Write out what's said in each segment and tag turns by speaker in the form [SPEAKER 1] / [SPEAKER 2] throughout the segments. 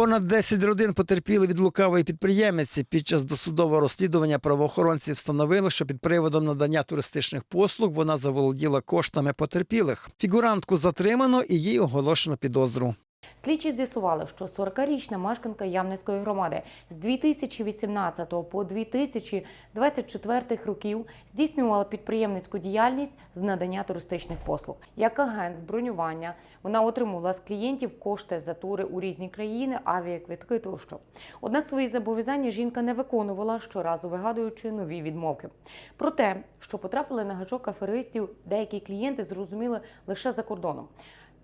[SPEAKER 1] Понад 10 родин потерпіли від лукавої підприємиці. Під час досудового розслідування правоохоронці встановили, що під приводом надання туристичних послуг вона заволоділа коштами потерпілих. Фігурантку затримано і їй оголошено підозру.
[SPEAKER 2] Слідчі з'ясували, що 40-річна мешканка Ямницької громади з 2018 по 2024 років здійснювала підприємницьку діяльність з надання туристичних послуг. Як агент з бронювання вона отримувала з клієнтів кошти за тури у різні країни, авіаквитки тощо. Однак свої зобов'язання жінка не виконувала, щоразу вигадуючи нові відмовки. Про те, що потрапили на гачок аферистів, деякі клієнти зрозуміли лише за кордоном.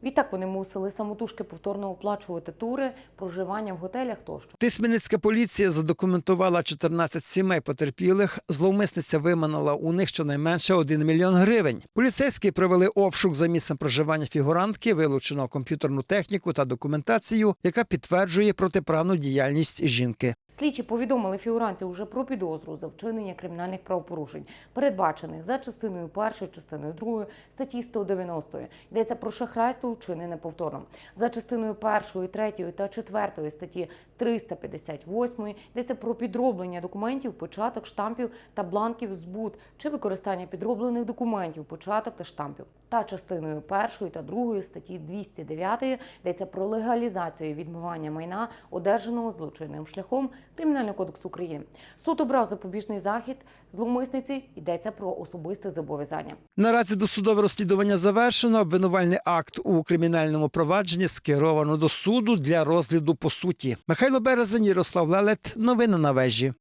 [SPEAKER 2] Відтак вони мусили самотужки повторно оплачувати тури, проживання в готелях тощо.
[SPEAKER 1] Тисменницька поліція задокументувала 14 сімей потерпілих. Зловмисниця виманила у них щонайменше 1 мільйон гривень. Поліцейські провели обшук за місцем проживання фігурантки, вилучено комп'ютерну техніку та документацію, яка підтверджує протиправну діяльність жінки.
[SPEAKER 2] Слідчі повідомили фігурантів уже про підозру за вчинення кримінальних правопорушень, передбачених за частиною першою, частиною другою статті 190. Йдеться про шахрайство вчинене повторно. За частиною першої, третьої та четвертої статті 358 йдеться про підроблення документів, початок штампів та бланків збут чи використання підроблених документів, початок та штампів. Та частиною першої та другої статті 209 йдеться про легалізацію відмивання майна, одержаного злочинним шляхом Кримінального кодексу України. Суд обрав запобіжний захід зловмисниці. Йдеться про особисте зобов'язання.
[SPEAKER 1] Наразі досудове розслідування завершено. Обвинувальний акт у кримінальному провадженні скеровано до суду для розгляду по суті. Михайло Березень, Ярослав Лелет. Новини на вежі.